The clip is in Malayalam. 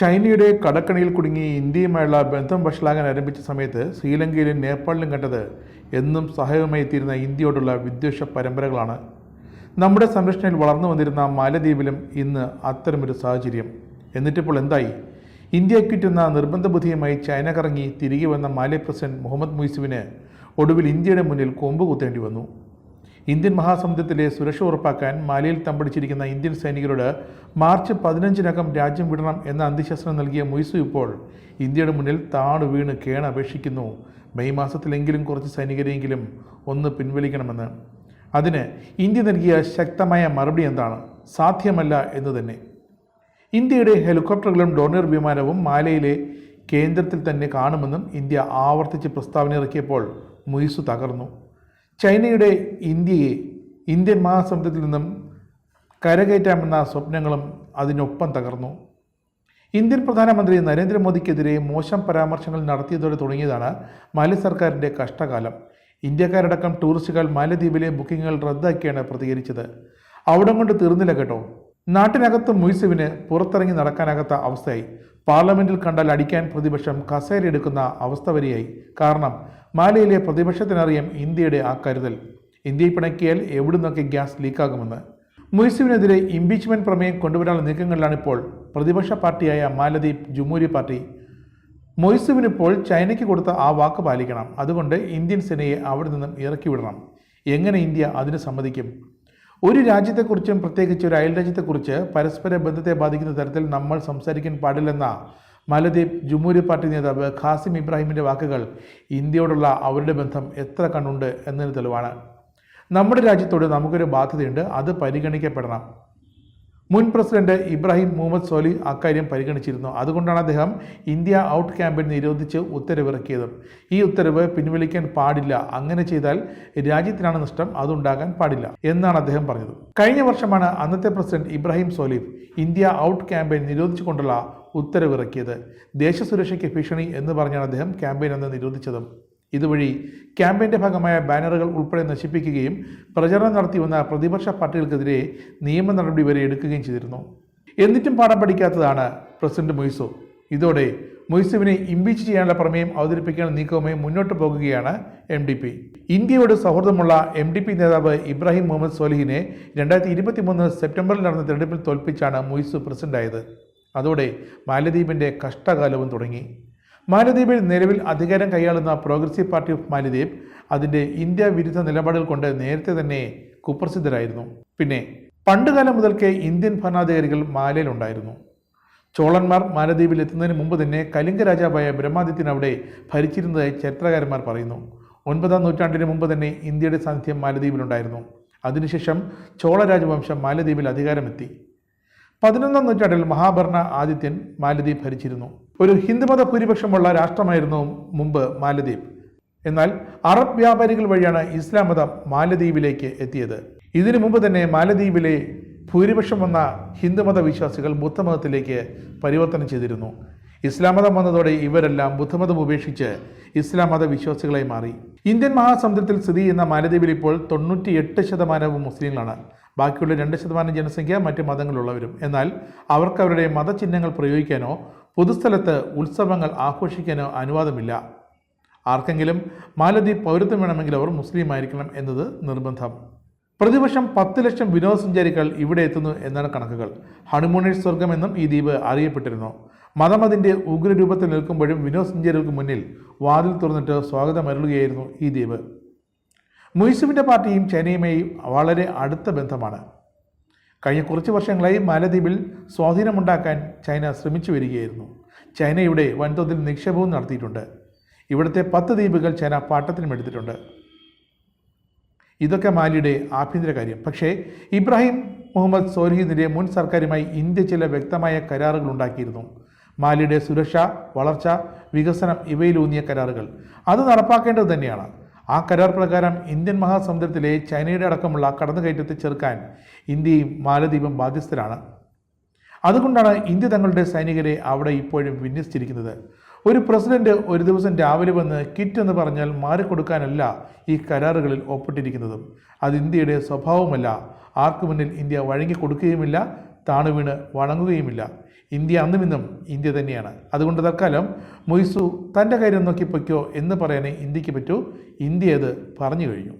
ചൈനയുടെ കടക്കണിയിൽ കുടുങ്ങി ഇന്ത്യയുമായുള്ള ബന്ധം വഷളാകാൻ ആരംഭിച്ച സമയത്ത് ശ്രീലങ്കയിലും നേപ്പാളിലും കണ്ടത് എന്നും സഹായവുമായി എത്തിയിരുന്ന ഇന്ത്യയോടുള്ള വിദ്വേഷ പരമ്പരകളാണ്. നമ്മുടെ സംരക്ഷണയിൽ വളർന്നു വന്നിരുന്ന മാലദ്വീപിലും ഇന്ന് അത്തരമൊരു സാഹചര്യം. എന്നിട്ടിപ്പോൾ എന്തായി? ഇന്ത്യ കിട്ടുന്ന നിർബന്ധ ബുദ്ധിയുമായി ചൈന കറങ്ങി തിരികെ വന്ന മാലി പ്രസിഡന്റ് മുഹമ്മദ് മുയ്സുവിന് ഒടുവിൽ ഇന്ത്യയുടെ മുന്നിൽ കൊമ്പ് കുത്തേണ്ടി വന്നു. ഇന്ത്യൻ മഹാസമുദ്രത്തിലെ സുരക്ഷ ഉറപ്പാക്കാൻ മാലിയിൽ തമ്പടിച്ചിരിക്കുന്ന ഇന്ത്യൻ സൈനികരോട് മാർച്ച് പതിനഞ്ചിനകം രാജ്യം വിടണം എന്ന അന്ത്യശാസനം നൽകിയ മൊയ്സു ഇപ്പോൾ ഇന്ത്യയുടെ മുന്നിൽ താണു വീണ് കേണ അപേക്ഷിക്കുന്നു. മെയ് മാസത്തിലെങ്കിലും കുറച്ച് സൈനികരെയെങ്കിലും ഒന്ന് പിൻവലിക്കണമെന്ന്. അതിന് ഇന്ത്യ നൽകിയ ശക്തമായ മറുപടി എന്താണ്? സാധ്യമല്ല എന്ന് തന്നെ. ഇന്ത്യയുടെ ഹെലികോപ്റ്ററുകളും ഡോണർ വിമാനവും മാലയിലെ കേന്ദ്രത്തിൽ തന്നെ കാണുമെന്നും ഇന്ത്യ ആവർത്തിച്ച് പ്രസ്താവന ഇറക്കിയപ്പോൾ മുയിസു തകർന്നു. ചൈനയുടെ ഇന്ത്യയെ ഇന്ത്യൻ മഹാസമുദ്രത്തിൽ നിന്നും കരകയറ്റാമെന്ന സ്വപ്നങ്ങളും അതിനൊപ്പം തകർന്നു. ഇന്ത്യൻ പ്രധാനമന്ത്രി നരേന്ദ്രമോദിക്കെതിരെ മോശം പരാമർശങ്ങൾ നടത്തിയതോടെ തുടങ്ങിയതാണ് മാലി സർക്കാരിന്റെ കഷ്ടകാലം. ഇന്ത്യക്കാരടക്കം ടൂറിസ്റ്റുകൾ മാലദ്വീപിലെ ബുക്കിങ്ങുകൾ റദ്ദാക്കിയാണ് പ്രതികരിച്ചത്. അവിടം കൊണ്ട് തീർന്നില്ല കേട്ടോ. നാട്ടിനകത്ത് മുയ്സുവിന് പുറത്തിറങ്ങി നടക്കാനാകാത്ത അവസ്ഥയായി. പാർലമെന്റിൽ കണ്ടാൽ അടിക്കാൻ പ്രതിപക്ഷം കസേരയെടുക്കുന്ന അവസ്ഥ വരെയായി. കാരണം മാലയിലെ പ്രതിപക്ഷത്തിനറിയാം ഇന്ത്യയുടെ ആ കരുതൽ. ഇന്ത്യയെ പിണക്കിയാൽ എവിടുന്നൊക്കെ ഗ്യാസ് ലീക്കാകുമെന്ന്. മുയ്സുവിനെതിരെ ഇംപീച്ച്മെന്റ് പ്രമേയം കൊണ്ടുവരാനുള്ള നീക്കങ്ങളിലാണ് ഇപ്പോൾ പ്രതിപക്ഷ പാർട്ടിയായ മാലദ്വീപ് ജുമൂരി പാർട്ടി. മൊയ്സുവിനിപ്പോൾ ചൈനയ്ക്ക് കൊടുത്ത ആ വാക്ക് പാലിക്കണം. അതുകൊണ്ട് ഇന്ത്യൻ സേനയെ അവിടെ നിന്നും ഇറക്കി വിടണം എങ്ങനെ ഇന്ത്യ അതിന് സമ്മതിക്കും? ഒരു രാജ്യത്തെക്കുറിച്ചും പ്രത്യേകിച്ച് ഒരു അയൽ രാജ്യത്തെക്കുറിച്ച് പരസ്പര ബന്ധത്തെ ബാധിക്കുന്ന തരത്തിൽ നമ്മൾ സംസാരിക്കാൻ പാടില്ലെന്ന മാലദ്വീപ് ജുമൂരി പാർട്ടി നേതാവ് ഖാസിം ഇബ്രാഹിമിന്റെ വാക്കുകൾ ഇന്ത്യയോടുള്ള അവരുടെ ബന്ധം എത്ര കണ്ണുണ്ട് എന്നതിന് തെളിവാണ്. നമ്മുടെ രാജ്യത്തോട് നമുക്കൊരു ബാധ്യതയുണ്ട് അത് പരിഗണിക്കപ്പെടണം. മുൻ പ്രസിഡന്റ് ഇബ്രാഹിം മുഹമ്മദ് സോലി അക്കാര്യം പരിഗണിച്ചിരുന്നു. അതുകൊണ്ടാണ് അദ്ദേഹം ഇന്ത്യ ഔട്ട് ക്യാമ്പയിൻ നിരോധിച്ച് ഉത്തരവിറക്കിയത്. ഈ ഉത്തരവ് പിൻവലിക്കാൻ പാടില്ല. അങ്ങനെ ചെയ്താൽ രാജ്യത്തിനാണ് നഷ്ടം. അതുണ്ടാകാൻ പാടില്ല എന്നാണ് അദ്ദേഹം പറഞ്ഞത്. കഴിഞ്ഞ വർഷമാണ് അന്നത്തെ president Ibrahim Solih India out campaign നിരോധിച്ചുകൊണ്ടുള്ള ഉത്തരവിറക്കിയത്. ദേശസുരക്ഷയ്ക്ക് ഭീഷണി എന്ന് പറഞ്ഞാണ് അദ്ദേഹം ക്യാമ്പയിൻ അന്ന് നിരോധിച്ചതും. ഇതുവഴി ക്യാമ്പയിന്റെ ഭാഗമായ ബാനറുകൾ ഉൾപ്പെടെ നശിപ്പിക്കുകയും പ്രചരണം നടത്തിവന്ന പ്രതിപക്ഷ പാർട്ടികൾക്കെതിരെ നിയമ നടപടി വരെ എടുക്കുകയും ചെയ്തിരുന്നു. എന്നിട്ടും പാഠം പഠിക്കാത്തതാണ് പ്രസിഡന്റ് മൊയ്സു. ഇതോടെ മൊയ്സുവിനെ ഇംപീച്ച് ചെയ്യാനുള്ള പ്രമേയം അവതരിപ്പിക്കാനുള്ള നീക്കവുമായി മുന്നോട്ട് പോകുകയാണ് എം ഡി പി ഇന്ത്യയോട് സൗഹൃദമുള്ള എം ഡി പി നേതാവ് ഇബ്രാഹിം മുഹമ്മദ് സോലിഹിനെ രണ്ടായിരത്തി ഇരുപത്തി മൂന്ന് സെപ്റ്റംബറിൽ നടന്ന തെരഞ്ഞെടുപ്പിൽ തോൽപ്പിച്ചാണ് മൊയ്സു പ്രസിഡന്റായത്. അതോടെ മാലദ്വീപിന്റെ കഷ്ടകാലവും തുടങ്ങി. മാലദ്വീപിൽ നിലവിൽ അധികാരം കൈയാളുന്ന പ്രോഗ്രസീവ് പാർട്ടി ഓഫ് മാലദ്വീപ് അതിന്റെ ഇന്ത്യ വിരുദ്ധ നിലപാടുകൾ കൊണ്ട് നേരത്തെ തന്നെ കുപ്രസിദ്ധരായിരുന്നു. പിന്നെ പണ്ടുകാലം മുതൽക്കേ ഇന്ത്യൻ ഭരണാധികാരികൾ മാലയിലുണ്ടായിരുന്നു ചോളന്മാർ മാലദ്വീപിൽ എത്തുന്നതിന് മുമ്പ് തന്നെ കലിംഗ രാജാവായ ബ്രഹ്മാദിത്യൻ അവിടെ ഭരിച്ചിരുന്നതായി ചരിത്രകാരന്മാർ പറയുന്നു. ഒൻപതാം നൂറ്റാണ്ടിന് മുമ്പ് തന്നെ ഇന്ത്യയുടെ സാന്നിധ്യം മാലദ്വീപിലുണ്ടായിരുന്നു. അതിനുശേഷം ചോള രാജവംശം മാലദ്വീപിൽ അധികാരമെത്തി. പതിനൊന്നാം നൂറ്റാണ്ടിൽ മഹാഭരണ ആദിത്യൻ മാലദ്വീപ് ഭരിച്ചിരുന്നു. ഒരു ഹിന്ദുമത ഭൂരിപക്ഷമുള്ള രാഷ്ട്രമായിരുന്നു മുമ്പ് മാലദ്വീപ്. എന്നാൽ അറബ് വ്യാപാരികൾ വഴിയാണ് ഇസ്ലാം മതം മാലദ്വീപിലേക്ക് എത്തിയത്. ഇതിനു മുമ്പ് തന്നെ മാലദ്വീപിലെ ഭൂരിപക്ഷം വന്ന ഹിന്ദുമത വിശ്വാസികൾ ബുദ്ധമതത്തിലേക്ക് പരിവർത്തനം ചെയ്തിരുന്നു. ഇസ്ലാം മതം വന്നതോടെ ഇവരെല്ലാം ബുദ്ധമതം ഉപേക്ഷിച്ച് ഇസ്ലാം മത വിശ്വാസികളായി മാറി. ഇന്ത്യൻ മഹാസമുദ്രത്തിൽ സ്ഥിതി ചെയ്യുന്ന മാലദ്വീപിൽ ഇപ്പോൾ തൊണ്ണൂറ്റി എട്ട് ശതമാനവും മുസ്ലിങ്ങളാണ്. ബാക്കിയുള്ള രണ്ട് ശതമാനം ജനസംഖ്യ മറ്റ് മതങ്ങളുള്ളവരും. എന്നാൽ അവർക്ക് അവരുടെ മതചിഹ്നങ്ങൾ പ്രയോഗിക്കാനോ പൊതുസ്ഥലത്ത് ഉത്സവങ്ങൾ ആഘോഷിക്കാനോ അനുവാദമില്ല. ആർക്കെങ്കിലും മാലദ്വീപ് പൗരത്വം വേണമെങ്കിൽ അവർ മുസ്ലിം ആയിരിക്കണം എന്നത് നിർബന്ധം. പ്രതിവർഷം പത്ത് ലക്ഷം വിനോദസഞ്ചാരികൾ ഇവിടെ എത്തുന്നു എന്നാണ് കണക്കുകൾ. ഹണിമൂണേഴ്സ് സ്വർഗം എന്നും ഈ ദ്വീപ് അറിയപ്പെട്ടിരുന്നു. മതം അതിന്റെ ഉഗ്രരൂപത്തിൽ നിൽക്കുമ്പോഴും വിനോദസഞ്ചാരികൾക്ക് മുന്നിൽ വാതിൽ തുറന്നിട്ട് സ്വാഗതം അരുളുകയായിരുന്നു ഈ ദ്വീപ്. മുയ്സുവിന്റെ പാർട്ടിയും ചൈനയുമായി വളരെ അടുത്ത ബന്ധമാണ്. കഴിഞ്ഞ കുറച്ച് വർഷങ്ങളായി മാലദ്വീപിൽ സ്വാധീനമുണ്ടാക്കാൻ ചൈന ശ്രമിച്ചു വരികയായിരുന്നു. ചൈന വൻതോതിൽ നിക്ഷേപവും നടത്തിയിട്ടുണ്ട്. ഇവിടുത്തെ പത്ത് ദ്വീപുകൾ ചൈന പാട്ടത്തിനും എടുത്തിട്ടുണ്ട്. ഇതൊക്കെ മാലിയുടെ ആഭ്യന്തര കാര്യം. പക്ഷേ ഇബ്രാഹിം മുഹമ്മദ് സോലിഹിനെതിരെ മുൻ സർക്കാരുമായി ഇന്ത്യ ചില വ്യക്തമായ കരാറുകൾ ഉണ്ടാക്കിയിരുന്നു. മാലിയുടെ സുരക്ഷ വളർച്ച വികസനം ഇവയിലൂന്നിയ കരാറുകൾ. അത് നടപ്പാക്കേണ്ടത് തന്നെയാണ്. ആ കരാർ പ്രകാരം ഇന്ത്യൻ മഹാസമുദ്രത്തിലെ ചൈനയുടെ അടക്കമുള്ള കടന്നുകയറ്റത്തെ ചെറുക്കാൻ ഇന്ത്യയും മാലദ്വീപും ബാധ്യസ്ഥരാണ്. അതുകൊണ്ടാണ് ഇന്ത്യ തങ്ങളുടെ സൈനികരെ അവിടെ ഇപ്പോഴും വിന്യസിച്ചിരിക്കുന്നത്. ഒരു പ്രസിഡന്റ് ഒരു ദിവസം രാവിലെ വന്ന് കിറ്റ് എന്ന് പറഞ്ഞാൽ മാറിക്കൊടുക്കാനല്ല ഈ കരാറുകളിൽ ഒപ്പിട്ടിരിക്കുന്നതും. അത് ഇന്ത്യയുടെ സ്വഭാവമല്ല. ആർക്കു മുന്നിൽ ഇന്ത്യ വഴങ്ങി താണുവീണ് വണങ്ങുകയുമില്ല. ഇന്ത്യ അന്നും ഇന്നും ഇന്ത്യ തന്നെയാണ്. അതുകൊണ്ട് തൽക്കാലം മൊയ്സു തന്റെ കാര്യം നോക്കിപ്പോയ്ക്കോ പൊയ്ക്കോ എന്ന് പറയാനേ ഇന്ത്യയ്ക്ക് പറ്റൂ. ഇന്ത്യ അത് പറഞ്ഞു കഴിഞ്ഞു.